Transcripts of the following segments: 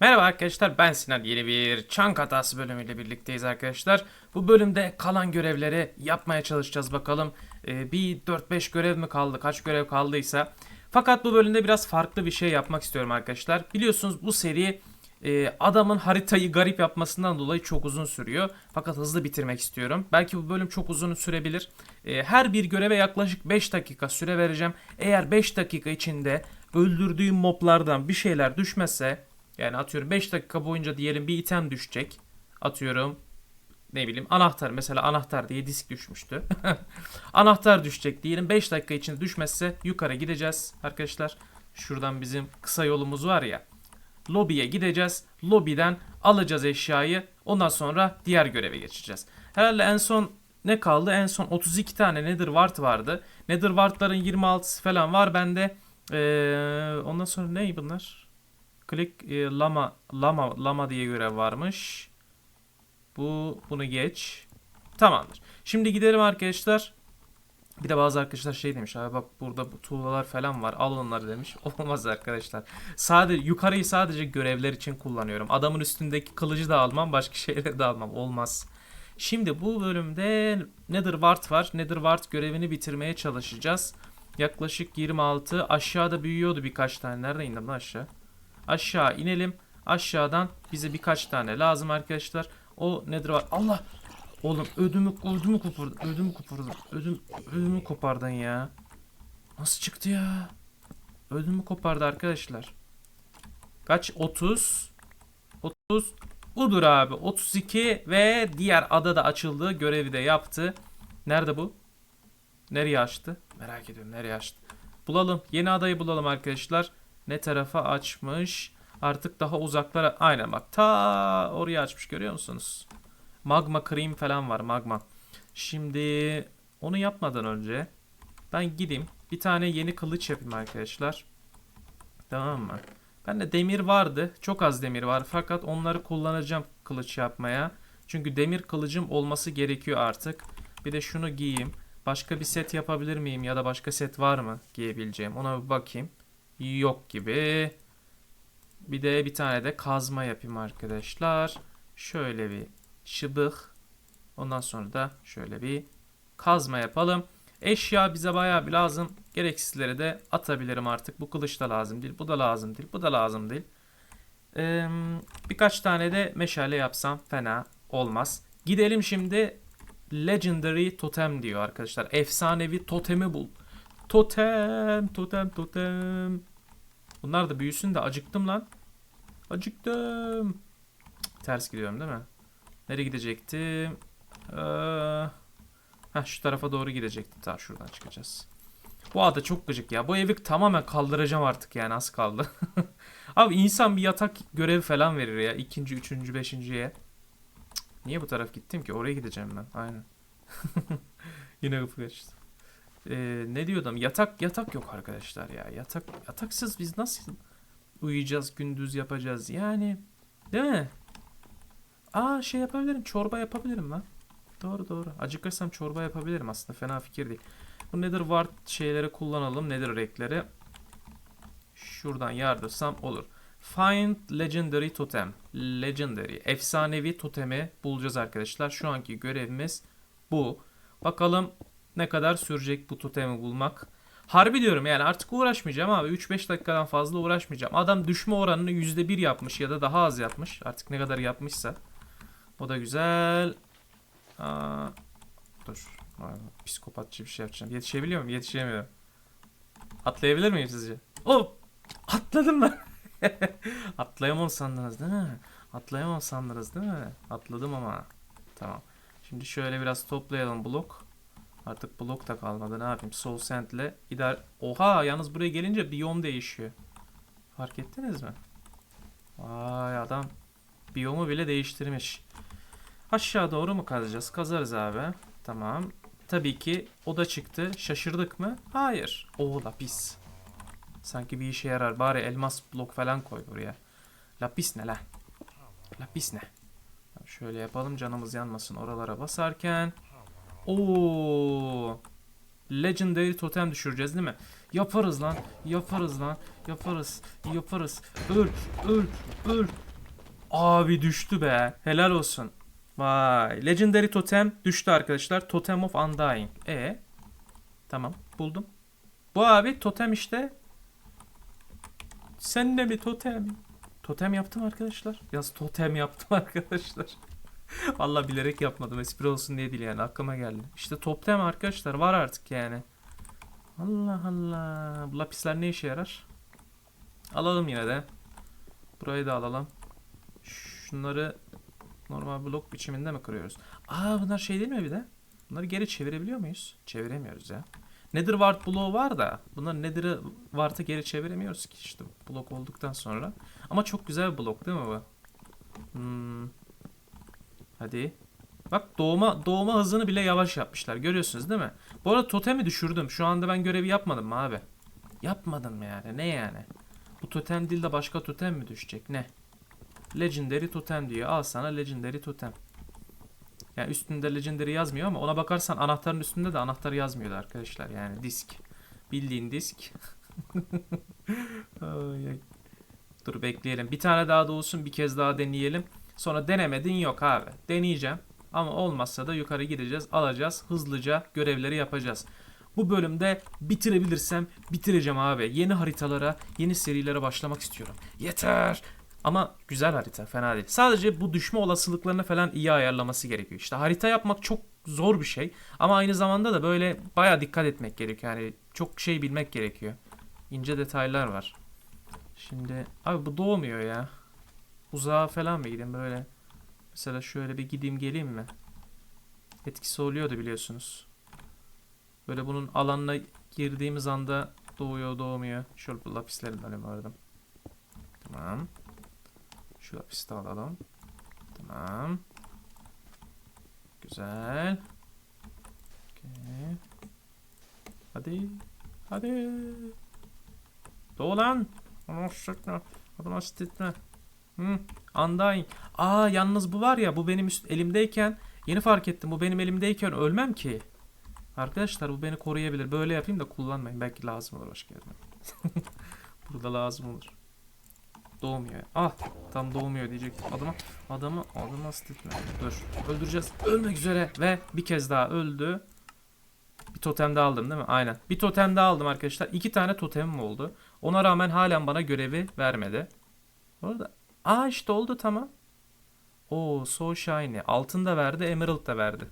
Merhaba arkadaşlar ben Sinan yeni bir çank hatası bölümüyle birlikteyiz arkadaşlar. Bu bölümde kalan görevleri yapmaya çalışacağız bakalım. Ee, bir 4-5 görev mi kaldı kaç görev kaldıysa. Fakat bu bölümde biraz farklı bir şey yapmak istiyorum arkadaşlar. Biliyorsunuz bu seri e, adamın haritayı garip yapmasından dolayı çok uzun sürüyor. Fakat hızlı bitirmek istiyorum. Belki bu bölüm çok uzun sürebilir. E, her bir göreve yaklaşık 5 dakika süre vereceğim. Eğer 5 dakika içinde öldürdüğüm moblardan bir şeyler düşmezse yani atıyorum 5 dakika boyunca diyelim bir item düşecek. Atıyorum ne bileyim anahtar mesela anahtar diye disk düşmüştü. anahtar düşecek diyelim 5 dakika içinde düşmezse yukarı gideceğiz arkadaşlar. Şuradan bizim kısa yolumuz var ya. Lobiye gideceğiz. Lobiden alacağız eşyayı. Ondan sonra diğer göreve geçeceğiz. Herhalde en son ne kaldı? En son 32 tane Nether Wart vardı. Nether Wart'ların 26'sı falan var bende. Ee, ondan sonra ne bunlar? Click e, lama lama lama diye görev varmış. Bu bunu geç. Tamamdır. Şimdi gidelim arkadaşlar. Bir de bazı arkadaşlar şey demiş abi bak burada bu tuğlalar falan var al onları demiş. Olmaz arkadaşlar. Sadece yukarıyı sadece görevler için kullanıyorum. Adamın üstündeki kılıcı da almam başka şeyleri de almam. Olmaz. Şimdi bu bölümde Nether Wart var. Nether Wart görevini bitirmeye çalışacağız. Yaklaşık 26 aşağıda büyüyordu birkaç tane. Nerede indim lan aşağı? Aşağı inelim. Aşağıdan bize birkaç tane lazım arkadaşlar. O nedir var? Allah! Oğlum ödümü ödümü kopardın. Ödümü kopardın. Ödüm ödümü kopardın ya. Nasıl çıktı ya? Ödümü kopardı arkadaşlar. Kaç? 30. 30. Budur abi. 32 ve diğer ada da açıldı. Görevi de yaptı. Nerede bu? Nereye açtı? Merak ediyorum nereye açtı. Bulalım. Yeni adayı bulalım arkadaşlar. Ne tarafa açmış? Artık daha uzaklara. Aynen bak. Ta oraya açmış görüyor musunuz? Magma cream falan var magma. Şimdi onu yapmadan önce ben gideyim. Bir tane yeni kılıç yapayım arkadaşlar. Tamam mı? Bende demir vardı. Çok az demir var. Fakat onları kullanacağım kılıç yapmaya. Çünkü demir kılıcım olması gerekiyor artık. Bir de şunu giyeyim. Başka bir set yapabilir miyim? Ya da başka set var mı giyebileceğim? Ona bir bakayım. Yok gibi. Bir de bir tane de kazma yapayım arkadaşlar. Şöyle bir şıbık. Ondan sonra da şöyle bir kazma yapalım. Eşya bize bayağı bir lazım. Gereksizleri de atabilirim artık. Bu kılıç da lazım değil. Bu da lazım değil. Bu da lazım değil. Ee, birkaç tane de meşale yapsam fena olmaz. Gidelim şimdi Legendary Totem diyor arkadaşlar. Efsanevi totemi bul. Totem, totem, totem. Bunlar da büyüsün de acıktım lan. Acıktım. Cık, Ters gidiyorum değil mi? Nereye gidecektim? Ee, heh, şu tarafa doğru gidecektim. Tamam şuradan çıkacağız. Bu ada çok gıcık ya. Bu evi tamamen kaldıracağım artık yani az kaldı. Abi insan bir yatak görevi falan verir ya. ikinci, üçüncü, beşinciye. Niye bu taraf gittim ki? Oraya gideceğim ben. Aynen. Yine kapı kaçtı. Ee, ne diyordum? Yatak yatak yok arkadaşlar ya. Yatak yataksız biz nasıl uyuyacağız, gündüz yapacağız? Yani değil mi? Aa şey yapabilirim. Çorba yapabilirim lan. Doğru doğru. Acıkırsam çorba yapabilirim aslında. Fena fikir değil. Bu Nether Wart şeyleri kullanalım. Nether renkleri. Şuradan yardırsam olur. Find Legendary Totem. Legendary. Efsanevi totemi bulacağız arkadaşlar. Şu anki görevimiz bu. Bakalım ne kadar sürecek bu totemi bulmak. Harbi diyorum yani artık uğraşmayacağım abi. 3-5 dakikadan fazla uğraşmayacağım. Adam düşme oranını %1 yapmış ya da daha az yapmış. Artık ne kadar yapmışsa. O da güzel. Aa, dur. Vay Psikopatçı bir şey yapacağım. Yetişebiliyor muyum? Yetişemiyorum. Atlayabilir miyim sizce? Hop! Atladım ben. Atlayamam sandınız değil mi? Atlayamam sandınız değil mi? Atladım ama. Tamam. Şimdi şöyle biraz toplayalım blok. Artık blok da kalmadı. Ne yapayım? Soul Sand ile idare... Oha! Yalnız buraya gelince biyom değişiyor. Fark ettiniz mi? Vay adam biyomu bile değiştirmiş. Aşağı doğru mu kazacağız? Kazarız abi. Tamam. Tabii ki o da çıktı. Şaşırdık mı? Hayır. Oo lapis. Sanki bir işe yarar. Bari elmas blok falan koy buraya. Lapis ne lan? Lapis ne? Şöyle yapalım canımız yanmasın oralara basarken. Oo. Legendary totem düşüreceğiz değil mi? Yaparız lan. Yaparız lan. Yaparız. Yaparız. Öl. Öl. Öl. Abi düştü be. Helal olsun. Vay. Legendary Totem düştü arkadaşlar. Totem of Undying. E Tamam. Buldum. Bu abi totem işte. Sen de mi totem? Totem yaptım arkadaşlar. Yaz totem yaptım arkadaşlar. Vallahi bilerek yapmadım. Espri olsun diye değil yani. Aklıma geldi. İşte totem arkadaşlar. Var artık yani. Allah Allah. Bu lapisler ne işe yarar? Alalım yine de. Burayı da alalım. Şunları normal blok biçiminde mi kırıyoruz? Aa bunlar şey değil mi bir de? Bunları geri çevirebiliyor muyuz? Çeviremiyoruz ya. Nether Wart bloğu var da bunlar Nether'ı Wart'a geri çeviremiyoruz ki işte blok olduktan sonra. Ama çok güzel bir blok değil mi bu? Hmm. Hadi. Bak doğma doğma hızını bile yavaş yapmışlar. Görüyorsunuz değil mi? Bu arada totemi düşürdüm. Şu anda ben görevi yapmadım mı abi? Yapmadım yani. Ne yani? Bu totem değil de başka totem mi düşecek? Ne? Legendary totem diyor. Al sana legendary totem. Yani üstünde legendary yazmıyor ama ona bakarsan anahtarın üstünde de anahtar yazmıyordu arkadaşlar. Yani disk. Bildiğin disk. Dur bekleyelim. Bir tane daha doğsun bir kez daha deneyelim. Sonra denemedin yok abi. Deneyeceğim. Ama olmazsa da yukarı gideceğiz. Alacağız. Hızlıca görevleri yapacağız. Bu bölümde bitirebilirsem bitireceğim abi. Yeni haritalara, yeni serilere başlamak istiyorum. Yeter. Ama güzel harita fena değil. Sadece bu düşme olasılıklarını falan iyi ayarlaması gerekiyor. İşte harita yapmak çok zor bir şey. Ama aynı zamanda da böyle baya dikkat etmek gerekiyor. Yani çok şey bilmek gerekiyor. İnce detaylar var. Şimdi abi bu doğmuyor ya. Uzağa falan mı gideyim böyle? Mesela şöyle bir gideyim geleyim mi? Etkisi oluyordu biliyorsunuz. Böyle bunun alanına girdiğimiz anda doğuyor doğmuyor. Şöyle bu lapislerin önemi vardım. Tamam. Şu lapisi de alalım. Tamam. Güzel. Okey. Hadi. Hadi. Doğu lan. Onu sıkma. Adama etme. Hı. Undying. Aa yalnız bu var ya bu benim üst elimdeyken yeni fark ettim. Bu benim elimdeyken ölmem ki. Arkadaşlar bu beni koruyabilir. Böyle yapayım da kullanmayın. Belki lazım olur başka yerden. Burada lazım olur. Doğmuyor. Ah tam doğmuyor diyecektim. Adama adamı adamı astetme. Dur. Öldüreceğiz. Ölmek üzere ve bir kez daha öldü. Bir totem daha aldım değil mi? Aynen. Bir totem daha aldım arkadaşlar. İki tane totemim oldu. Ona rağmen halen bana görevi vermedi. Orada. Aa işte oldu tamam. Oo so shiny. Altın da verdi, emerald da verdi.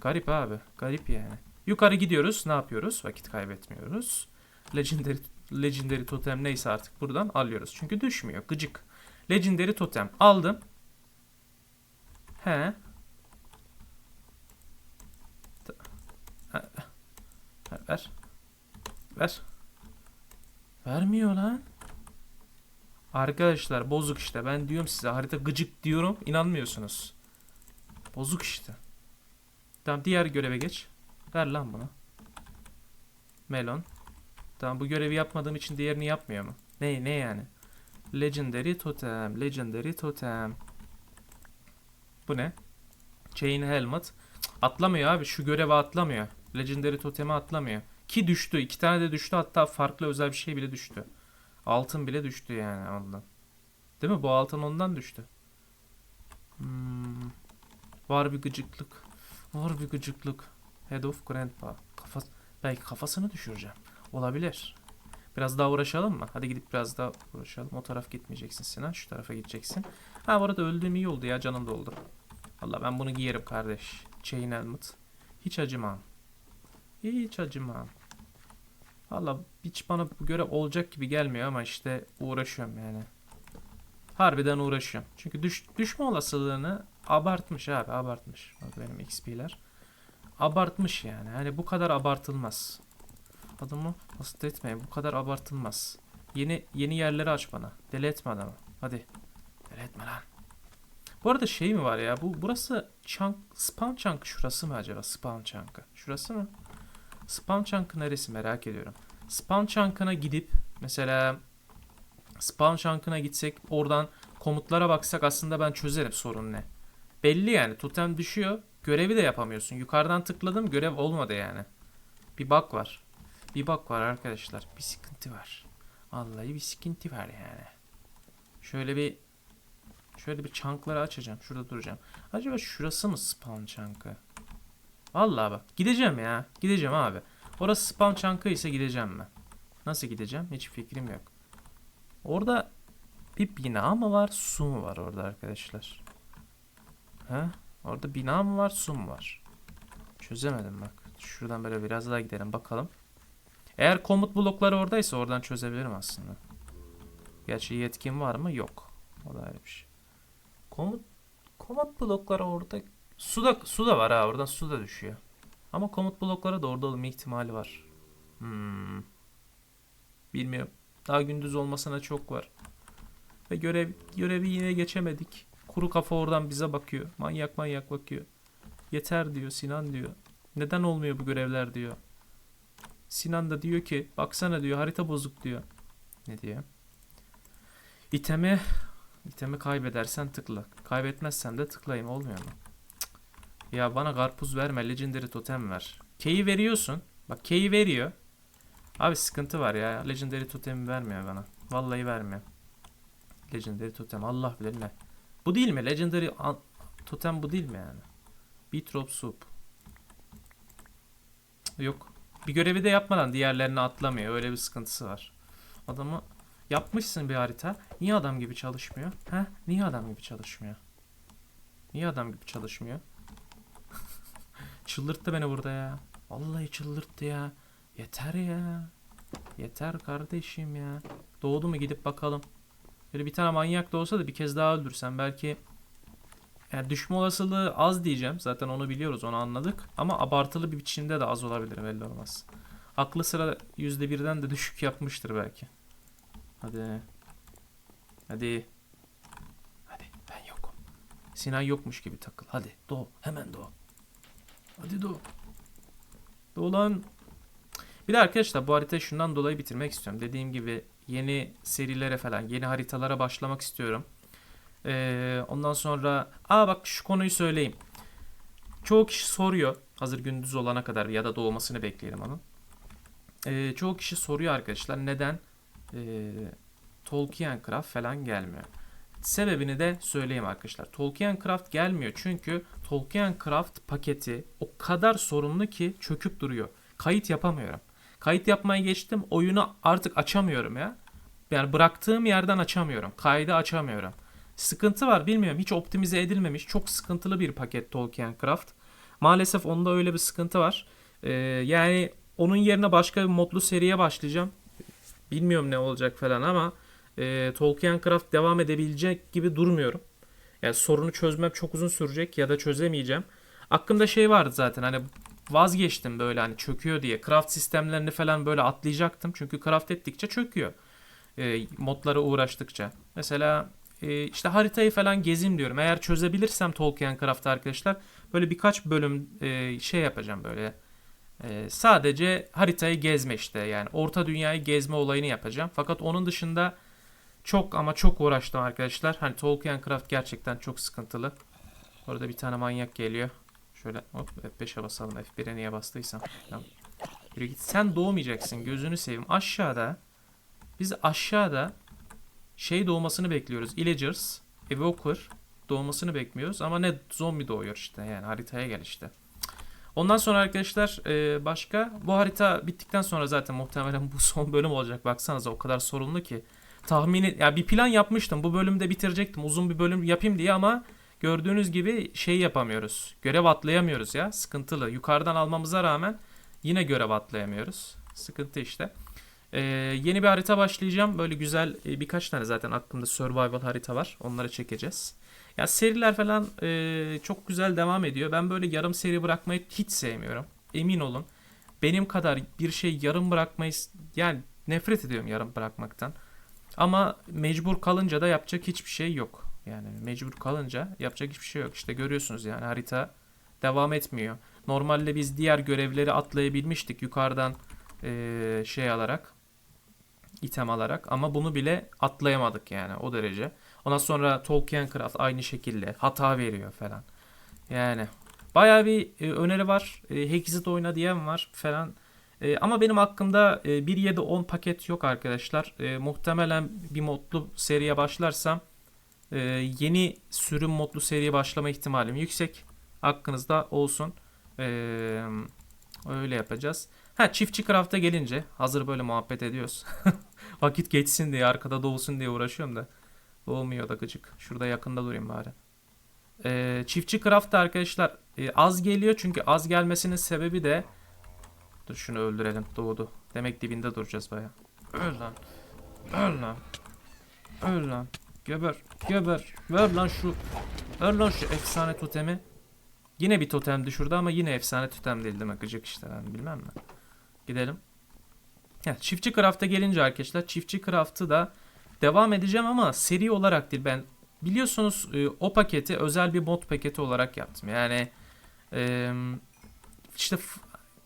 Garip abi. Garip yani. Yukarı gidiyoruz. Ne yapıyoruz? Vakit kaybetmiyoruz. Legendary Legendary totem neyse artık buradan alıyoruz. Çünkü düşmüyor. Gıcık. Legendary totem aldım. He. Ver. Ver. Vermiyor lan. Arkadaşlar bozuk işte. Ben diyorum size harita gıcık diyorum. inanmıyorsunuz. Bozuk işte. Tamam diğer göreve geç. Ver lan bunu. Melon. Tamam bu görevi yapmadığım için diğerini yapmıyor mu? Ne ne yani? Legendary Totem, Legendary Totem. Bu ne? Chain Helmet. Atlamıyor abi şu görevi atlamıyor. Legendary Totem'i atlamıyor. Ki düştü. iki tane de düştü hatta farklı özel bir şey bile düştü. Altın bile düştü yani ondan. Değil mi? Bu altın ondan düştü. Hmm. Var bir gıcıklık. Var bir gıcıklık. Head of Grandpa. Kafa... Belki kafasını düşüreceğim. Olabilir. Biraz daha uğraşalım mı? Hadi gidip biraz daha uğraşalım. O taraf gitmeyeceksin Sinan. Şu tarafa gideceksin. Ha bu arada öldüğüm iyi oldu ya. Canım doldu. Valla ben bunu giyerim kardeş. Chain helmet. Hiç acımam. Hiç acımam. Valla hiç bana bu göre olacak gibi gelmiyor ama işte uğraşıyorum yani. Harbiden uğraşıyorum. Çünkü düş, düşme olasılığını abartmış abi abartmış. Bak benim XP'ler. Abartmış yani. Hani bu kadar abartılmaz. Adamı hasta etmeyin. Bu kadar abartılmaz. Yeni yeni yerleri aç bana. Deli etme adamı. Hadi. Deli etme lan. Bu arada şey mi var ya? Bu burası chunk, spawn chunk şurası mı acaba? Spawn chunk'ı. Şurası mı? Spawn chunk'ı neresi merak ediyorum. Spawn chunk'ına gidip mesela spawn chunk'ına gitsek oradan komutlara baksak aslında ben çözerim sorun ne. Belli yani totem düşüyor. Görevi de yapamıyorsun. Yukarıdan tıkladım görev olmadı yani. Bir bug var. Bir bak var arkadaşlar. Bir sıkıntı var. Vallahi bir sıkıntı var yani. Şöyle bir Şöyle bir chunk'ları açacağım. Şurada duracağım. Acaba şurası mı spawn chunk'ı? Vallahi bak. Gideceğim ya. Gideceğim abi. Orası spawn chunk'ı ise gideceğim ben. Nasıl gideceğim? Hiç fikrim yok. Orada bir bina mı var? Su mu var orada arkadaşlar? Ha? Orada bina mı var? Su mu var? Çözemedim bak. Şuradan böyle biraz daha gidelim bakalım. Eğer komut blokları oradaysa oradan çözebilirim aslında. Gerçi yetkim var mı? Yok. O da ayrı bir şey. Komut komut blokları orada su da su da var ha oradan su da düşüyor. Ama komut blokları da orada olma ihtimali var. Hmm. Bilmiyorum. Daha gündüz olmasına çok var. Ve görev görevi yine geçemedik. Kuru kafa oradan bize bakıyor. Manyak manyak bakıyor. Yeter diyor Sinan diyor. Neden olmuyor bu görevler diyor. Sinan da diyor ki baksana diyor harita bozuk diyor. Ne diyor? İtemi itemi kaybedersen tıkla. Kaybetmezsen de tıklayayım olmuyor mu? Ya bana karpuz verme legendary totem ver. K'yi veriyorsun. Bak K'yi veriyor. Abi sıkıntı var ya. Legendary totemi vermiyor bana. Vallahi vermiyor. Legendary totem Allah bilir ne. Bu değil mi? Legendary totem bu değil mi yani? Beetrop soup. Yok. Bir görevi de yapmadan diğerlerini atlamıyor. Öyle bir sıkıntısı var. Adamı yapmışsın bir harita. Niye adam gibi çalışmıyor? He? Niye adam gibi çalışmıyor? Niye adam gibi çalışmıyor? Çıldırttı beni burada ya. Vallahi çıldırttı ya. Yeter ya. Yeter kardeşim ya. Doğdu mu gidip bakalım. Böyle bir tane manyak da olsa da bir kez daha öldürsem belki yani düşme olasılığı az diyeceğim. Zaten onu biliyoruz, onu anladık. Ama abartılı bir biçimde de az olabilir belli olmaz. Aklı sıra %1'den de düşük yapmıştır belki. Hadi. Hadi. Hadi ben yokum. Sinan yokmuş gibi takıl. Hadi doğ. Hemen doğ. Hadi doğ. Doğ lan. Bir de arkadaşlar bu haritayı şundan dolayı bitirmek istiyorum. Dediğim gibi yeni serilere falan, yeni haritalara başlamak istiyorum. Ee, ondan sonra aa bak şu konuyu söyleyeyim. Çoğu kişi soruyor. Hazır gündüz olana kadar ya da doğmasını bekleyelim onun. Ee, çoğu kişi soruyor arkadaşlar neden e, Tolkien Craft falan gelmiyor. Sebebini de söyleyeyim arkadaşlar. Tolkien Craft gelmiyor çünkü Tolkien Craft paketi o kadar sorunlu ki çöküp duruyor. Kayıt yapamıyorum. Kayıt yapmaya geçtim. Oyunu artık açamıyorum ya. Yani bıraktığım yerden açamıyorum. Kaydı açamıyorum. Sıkıntı var bilmiyorum. Hiç optimize edilmemiş. Çok sıkıntılı bir paket Tolkien Craft. Maalesef onda öyle bir sıkıntı var. Ee, yani onun yerine başka bir modlu seriye başlayacağım. Bilmiyorum ne olacak falan ama e, Tolkien Craft devam edebilecek gibi durmuyorum. Yani sorunu çözmem çok uzun sürecek ya da çözemeyeceğim. Aklımda şey vardı zaten hani vazgeçtim böyle hani çöküyor diye. Craft sistemlerini falan böyle atlayacaktım. Çünkü craft ettikçe çöküyor. E, modlara uğraştıkça. Mesela e, işte haritayı falan gezeyim diyorum. Eğer çözebilirsem Tolkien Craft'ı arkadaşlar böyle birkaç bölüm e, şey yapacağım böyle. E, sadece haritayı gezme işte yani orta dünyayı gezme olayını yapacağım. Fakat onun dışında çok ama çok uğraştım arkadaşlar. Hani Tolkien Craft gerçekten çok sıkıntılı. Orada bir tane manyak geliyor. Şöyle hop F5'e basalım. F1'e niye bastıysam. Tamam. Yürü git. Sen doğmayacaksın. Gözünü seveyim. Aşağıda biz aşağıda şey doğmasını bekliyoruz. Illagers, Evoker doğmasını bekliyoruz. Ama ne zombi doğuyor işte. Yani haritaya gel işte. Ondan sonra arkadaşlar e, başka bu harita bittikten sonra zaten muhtemelen bu son bölüm olacak. Baksanıza o kadar sorunlu ki. Tahmini ya bir plan yapmıştım. Bu bölümde bitirecektim. Uzun bir bölüm yapayım diye ama gördüğünüz gibi şey yapamıyoruz. Görev atlayamıyoruz ya. Sıkıntılı. Yukarıdan almamıza rağmen yine görev atlayamıyoruz. Sıkıntı işte. Ee, yeni bir harita başlayacağım. Böyle güzel e, birkaç tane zaten aklımda survival harita var. Onları çekeceğiz. Ya seriler falan e, çok güzel devam ediyor. Ben böyle yarım seri bırakmayı hiç sevmiyorum. Emin olun. Benim kadar bir şey yarım bırakmayı yani nefret ediyorum yarım bırakmaktan. Ama mecbur kalınca da yapacak hiçbir şey yok. Yani mecbur kalınca yapacak hiçbir şey yok. İşte görüyorsunuz yani harita devam etmiyor. Normalde biz diğer görevleri atlayabilmiştik yukarıdan e, şey alarak item alarak ama bunu bile atlayamadık yani o derece. Ondan sonra Tolkien Craft aynı şekilde hata veriyor falan. Yani bayağı bir e, öneri var. E, Hexit oyna diyen var falan. E, ama benim hakkımda e, 1.7.10 paket yok arkadaşlar. E, muhtemelen bir modlu seriye başlarsam Ee, yeni sürüm modlu seriye başlama ihtimalim yüksek. Hakkınızda olsun. Ee, öyle yapacağız. Ha çiftçi craft'a gelince hazır böyle muhabbet ediyoruz. Vakit geçsin diye arkada doğsun diye uğraşıyorum da. Doğmuyor da gıcık. Şurada yakında durayım bari. Ee, çiftçi craft'ta arkadaşlar e, az geliyor çünkü az gelmesinin sebebi de Dur şunu öldürelim. Doğdu. Demek dibinde duracağız baya. Öl lan. Öl lan. Öl lan. Geber. Geber. Ver lan şu. Ver lan şu efsane totemi. Yine bir totem düşürdü ama yine efsane totem değil değil mi? Gıcık işte ben bilmem mi. Gidelim. Ya, çiftçi craft'a gelince arkadaşlar çiftçi craft'ı da devam edeceğim ama seri olarak değil. Ben biliyorsunuz e, o paketi özel bir mod paketi olarak yaptım. Yani işte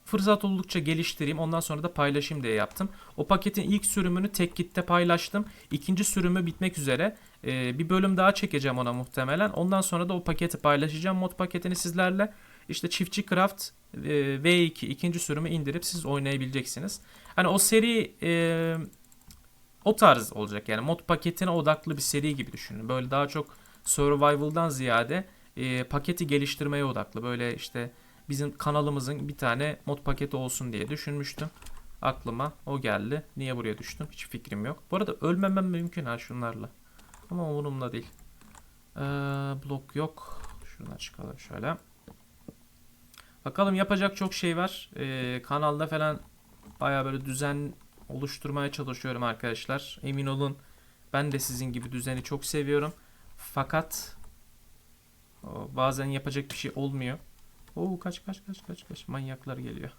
fırsat oldukça geliştireyim ondan sonra da paylaşayım diye yaptım. O paketin ilk sürümünü tek gitte paylaştım. İkinci sürümü bitmek üzere. Ee, bir bölüm daha çekeceğim ona muhtemelen. Ondan sonra da o paketi paylaşacağım mod paketini sizlerle. İşte Çiftçi Craft e, V2 ikinci sürümü indirip siz oynayabileceksiniz. Hani o seri e, o tarz olacak yani mod paketine odaklı bir seri gibi düşünün. Böyle daha çok survival'dan ziyade e, paketi geliştirmeye odaklı. Böyle işte bizim kanalımızın bir tane mod paketi olsun diye düşünmüştüm. Aklıma o geldi. Niye buraya düştüm? Hiç fikrim yok. Bu arada ölmemem mümkün ha şunlarla. Ama umurumda değil. Ee, blok yok. Şuradan çıkalım şöyle. Bakalım yapacak çok şey var. Ee, kanalda falan baya böyle düzen oluşturmaya çalışıyorum arkadaşlar. Emin olun ben de sizin gibi düzeni çok seviyorum. Fakat bazen yapacak bir şey olmuyor. Oo kaç kaç kaç kaç kaç manyaklar geliyor.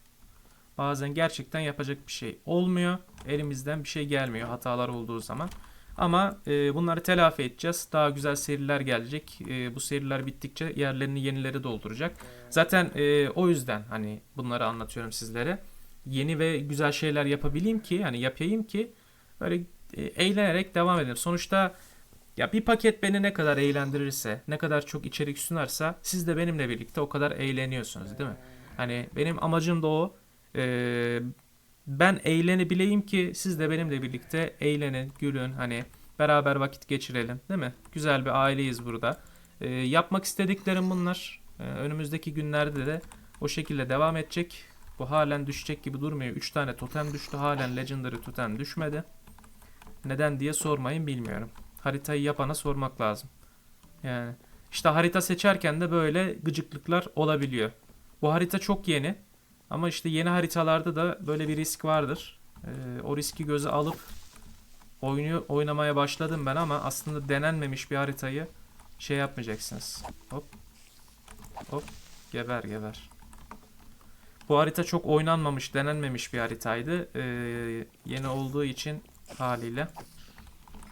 Bazen gerçekten yapacak bir şey olmuyor. Elimizden bir şey gelmiyor hatalar olduğu zaman. Ama e, bunları telafi edeceğiz. Daha güzel seriler gelecek. E, bu seriler bittikçe yerlerini yenileri dolduracak. Zaten e, o yüzden hani bunları anlatıyorum sizlere. Yeni ve güzel şeyler yapabileyim ki hani yapayım ki böyle e, eğlenerek devam edelim. Sonuçta ya bir paket beni ne kadar eğlendirirse, ne kadar çok içerik sunarsa siz de benimle birlikte o kadar eğleniyorsunuz değil mi? Hani benim amacım da o. Ee, ben eğlenebileyim ki siz de benimle birlikte eğlenin, gülün, hani beraber vakit geçirelim değil mi? Güzel bir aileyiz burada. Ee, yapmak istediklerim bunlar. Ee, önümüzdeki günlerde de o şekilde devam edecek. Bu halen düşecek gibi durmuyor. 3 tane totem düştü. Halen Legendary totem düşmedi. Neden diye sormayın bilmiyorum haritayı yapana sormak lazım. Yani işte harita seçerken de böyle gıcıklıklar olabiliyor. Bu harita çok yeni ama işte yeni haritalarda da böyle bir risk vardır. Ee, o riski göze alıp oyunu oynamaya başladım ben ama aslında denenmemiş bir haritayı şey yapmayacaksınız. Hop. Hop. Geber geber. Bu harita çok oynanmamış, denenmemiş bir haritaydı. Ee, yeni olduğu için haliyle.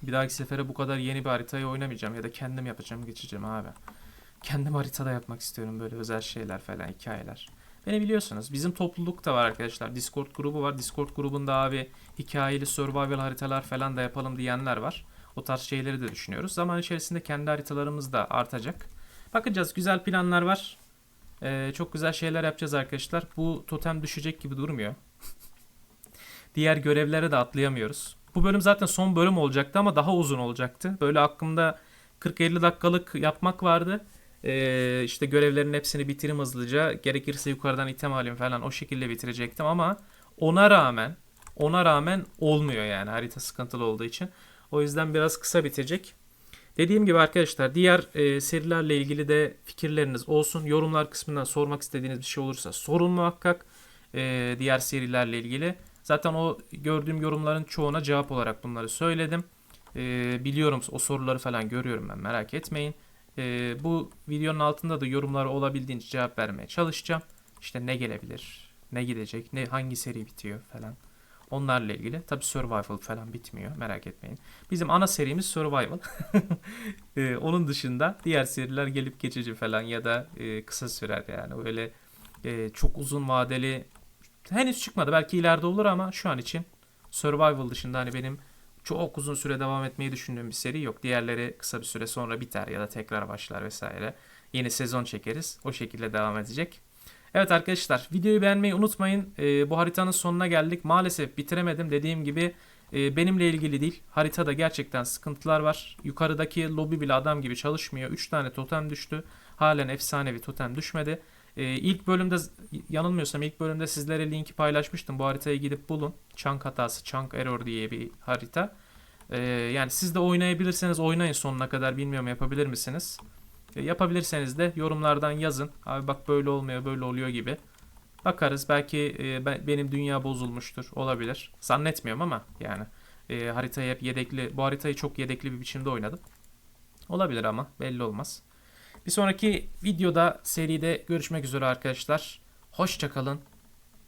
Bir dahaki sefere bu kadar yeni bir haritayı oynamayacağım ya da kendim yapacağım geçeceğim abi. Kendim haritada yapmak istiyorum böyle özel şeyler falan hikayeler. Beni biliyorsunuz bizim topluluk da var arkadaşlar. Discord grubu var. Discord grubunda abi hikayeli survival haritalar falan da yapalım diyenler var. O tarz şeyleri de düşünüyoruz. Zaman içerisinde kendi haritalarımız da artacak. Bakacağız güzel planlar var. Ee, çok güzel şeyler yapacağız arkadaşlar. Bu totem düşecek gibi durmuyor. Diğer görevlere de atlayamıyoruz. Bu bölüm zaten son bölüm olacaktı ama daha uzun olacaktı. Böyle aklımda 40-50 dakikalık yapmak vardı. Ee, işte görevlerin hepsini bitireyim hızlıca. Gerekirse yukarıdan item alayım falan o şekilde bitirecektim ama ona rağmen ona rağmen olmuyor yani harita sıkıntılı olduğu için. O yüzden biraz kısa bitecek. Dediğim gibi arkadaşlar diğer e, serilerle ilgili de fikirleriniz olsun. Yorumlar kısmından sormak istediğiniz bir şey olursa sorun muhakkak. E, diğer serilerle ilgili. Zaten o gördüğüm yorumların çoğuna cevap olarak bunları söyledim. Ee, biliyorum o soruları falan görüyorum ben merak etmeyin. Ee, bu videonun altında da yorumlara olabildiğince cevap vermeye çalışacağım. İşte ne gelebilir, ne gidecek, ne hangi seri bitiyor falan. Onlarla ilgili. Tabi survival falan bitmiyor merak etmeyin. Bizim ana serimiz survival. ee, onun dışında diğer seriler gelip geçici falan ya da e, kısa sürer yani. Öyle e, çok uzun vadeli henüz çıkmadı. Belki ileride olur ama şu an için Survival dışında hani benim çok uzun süre devam etmeyi düşündüğüm bir seri yok. Diğerleri kısa bir süre sonra biter ya da tekrar başlar vesaire. Yeni sezon çekeriz. O şekilde devam edecek. Evet arkadaşlar videoyu beğenmeyi unutmayın. Ee, bu haritanın sonuna geldik. Maalesef bitiremedim. Dediğim gibi e, benimle ilgili değil. Haritada gerçekten sıkıntılar var. Yukarıdaki lobi bile adam gibi çalışmıyor. 3 tane totem düştü. Halen efsanevi totem düşmedi. E, ilk bölümde yanılmıyorsam ilk bölümde sizlere linki paylaşmıştım. Bu haritaya gidip bulun. Chunk hatası, Chunk error diye bir harita. E, yani siz de oynayabilirseniz oynayın sonuna kadar. Bilmiyorum yapabilir misiniz? E, yapabilirseniz de yorumlardan yazın. Abi bak böyle olmuyor, böyle oluyor gibi. Bakarız belki e, ben- benim dünya bozulmuştur olabilir. Zannetmiyorum ama yani e, haritayı hep yedekli bu haritayı çok yedekli bir biçimde oynadım. Olabilir ama belli olmaz. Bir sonraki videoda seride görüşmek üzere arkadaşlar. Hoşçakalın.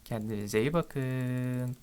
Kendinize iyi bakın.